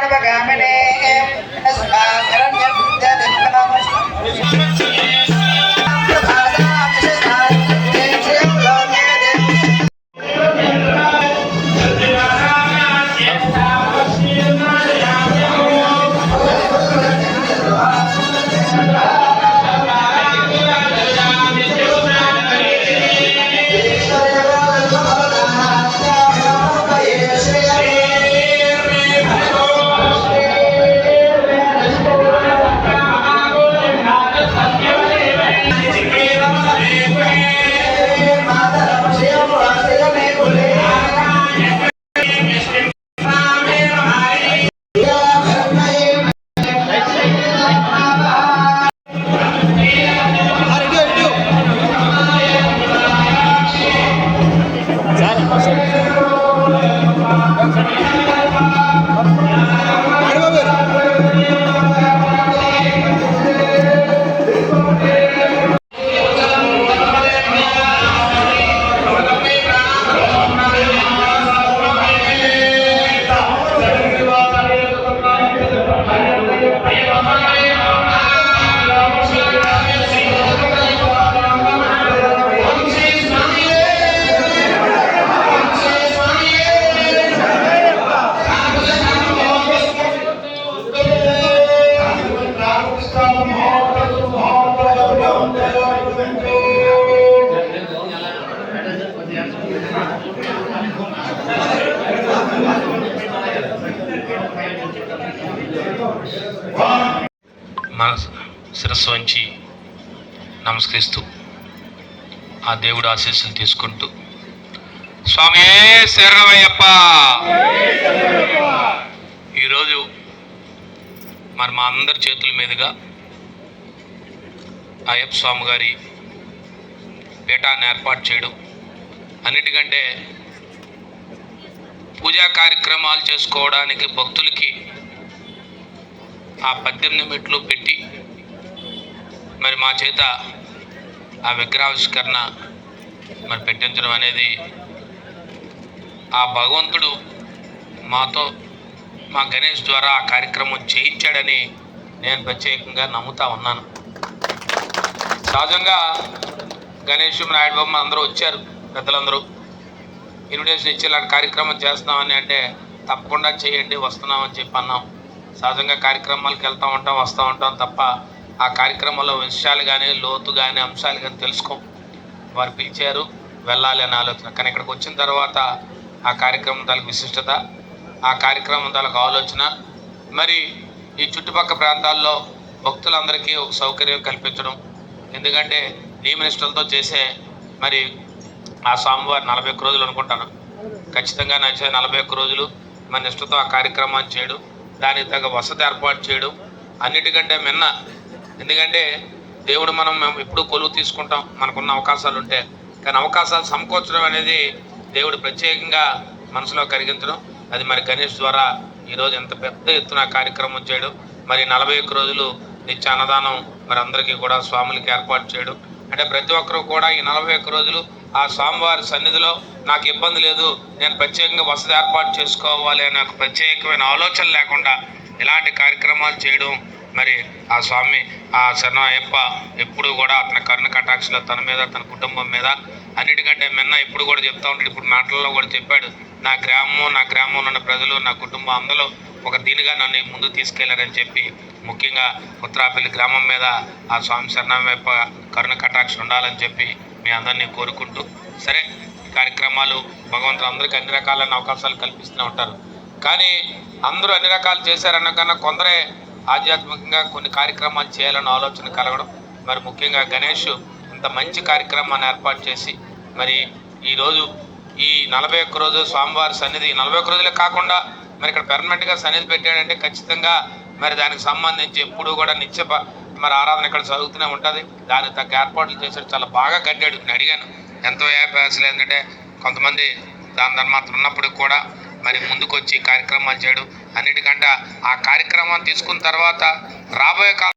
మన శిరస్సు వంచి నమస్కరిస్తూ ఆ దేవుడు ఆశీస్సులు తీసుకుంటూ స్వామి శరణమయ్యప్ప! ఈరోజు మరి మా అందరి చేతుల మీదుగా అయ్యప్ప స్వామి గారి పీఠాన్ని ఏర్పాటు చేయడం అన్నిటికంటే పూజా కార్యక్రమాలు చేసుకోవడానికి భక్తులకి ఆ పద్దెనిమిది మెట్లు పెట్టి మరి మా చేత ఆ విగ్రహావిష్కరణ మరి పెట్టించడం అనేది ఆ భగవంతుడు మాతో మా గణేష్ ద్వారా ఆ కార్యక్రమం చేయించాడని నేను ప్రత్యేకంగా నమ్ముతా ఉన్నాను. సహజంగా గణేష్ నాయుడు బొమ్మ అందరూ వచ్చారు పెద్దలందరూ. ఇన్విటేషన్ ఇచ్చి ఇలాంటి కార్యక్రమం చేస్తున్నామని అంటే తప్పకుండా చేయండి వస్తున్నామని చెప్పి అన్నాం. సహజంగా కార్యక్రమాలకు వెళ్తూ ఉంటాం వస్తూ ఉంటాం తప్ప ఆ కార్యక్రమంలో విషయాలు కానీ లోతు కానీ అంశాలు కానీ తెలుసుకోం వారు పిలిచారు వెళ్ళాలి అనే ఆలోచన. కానీ ఇక్కడికి వచ్చిన తర్వాత ఆ కార్యక్రమం తాలకు విశిష్టత ఆ కార్యక్రమం తాలకు ఆలోచన. మరి ఈ చుట్టుపక్కల ప్రాంతాల్లో భక్తులందరికీ ఒక సౌకర్యం కల్పించడం ఎందుకంటే నియమనిష్టలతో చేసే మరి ఆ స్వామివారి నలభై ఒక్క రోజులు అనుకుంటాను. ఖచ్చితంగా నచ్చే నలభై ఒక్క రోజులు మన నిష్టతో ఆ కార్యక్రమాన్ని చేయడం. దానికి తగ్గ వసతి ఏర్పాటు చేయడం అన్నిటికంటే మిన్న. ఎందుకంటే దేవుడు మనం మేము ఎప్పుడు కొలువు తీసుకుంటాం. మనకున్న అవకాశాలు ఉంటే కానీ అవకాశాలు సమకూర్చడం అనేది దేవుడు ప్రత్యేకంగా మనసులో కరిగించడం. అది మరి గణేష్ ద్వారా ఈరోజు ఎంత పెద్ద ఎత్తున కార్యక్రమం చేయడం. మరి నలభై ఒక్క రోజులు నిత్య అన్నదానం మరి అందరికీ కూడా స్వాములకి ఏర్పాటు చేయడం. అంటే ప్రతి ఒక్కరు కూడా ఈ నలభై ఒక్క రోజులు ఆ స్వామివారి సన్నిధిలో నాకు ఇబ్బంది లేదు. నేను ప్రత్యేకంగా వసతి ఏర్పాటు చేసుకోవాలి అనే ఒక ప్రత్యేకమైన ఆలోచన లేకుండా ఇలాంటి కార్యక్రమాలు చేయడం మరి ఆ స్వామి ఆ శరణం అయ్యప్ప ఎప్పుడు కూడా అతని కరుణ కటాక్షలో తన మీద తన కుటుంబం మీద అన్నిటికంటే మిన్న ఇప్పుడు కూడా చెప్తా ఉంటాడు. ఇప్పుడు మాటల్లో కూడా చెప్పాడు. నా గ్రామం నా గ్రామంలో ఉన్న ప్రజలు నా కుటుంబం అందరూ ఒక దీనిగా నన్ను ముందుకు తీసుకెళ్ళారని చెప్పి ముఖ్యంగా ఉత్తరాపల్లి గ్రామం మీద ఆ స్వామి శరణమయ్యప్ప కరుణ కటాక్ష ఉండాలని చెప్పి మీ అందరినీ కోరుకుంటూ సరే కార్యక్రమాలు భగవంతుడు అందరికీ అన్ని రకాలైన అవకాశాలు కల్పిస్తూనే ఉంటారు. కానీ అందరూ అన్ని రకాలు చేశారన్న కన్నా కొందరే ఆధ్యాత్మికంగా కొన్ని కార్యక్రమాలు చేయాలన్న ఆలోచన కలగడం మరి ముఖ్యంగా గణేష్ ఇంత మంచి కార్యక్రమాన్ని ఏర్పాటు చేసి మరి ఈరోజు ఈ నలభై ఒక్క రోజు స్వామివారి సన్నిధి నలభై ఒక్క రోజులే కాకుండా మరి ఇక్కడ పెర్మనెంట్గా సన్నిధి పెట్టాడంటే ఖచ్చితంగా మరి దానికి సంబంధించి ఎప్పుడూ కూడా నిత్య మరి ఆరాధన ఇక్కడ చదువుతూనే ఉంటుంది. దానికి తగ్గ ఏర్పాట్లు చేశాడు చాలా బాగా కట్టాడు. నేను అడిగాను ఎంతో యాపాసలు ఏంటంటే కొంతమంది దాని దాని మాత్రం ఉన్నప్పుడు కూడా మరి ముందుకు వచ్చి కార్యక్రమాలు చేయడం. అన్నిటికంటే ఆ కార్యక్రమాన్ని తీసుకున్న తర్వాత రాబోయే కాలం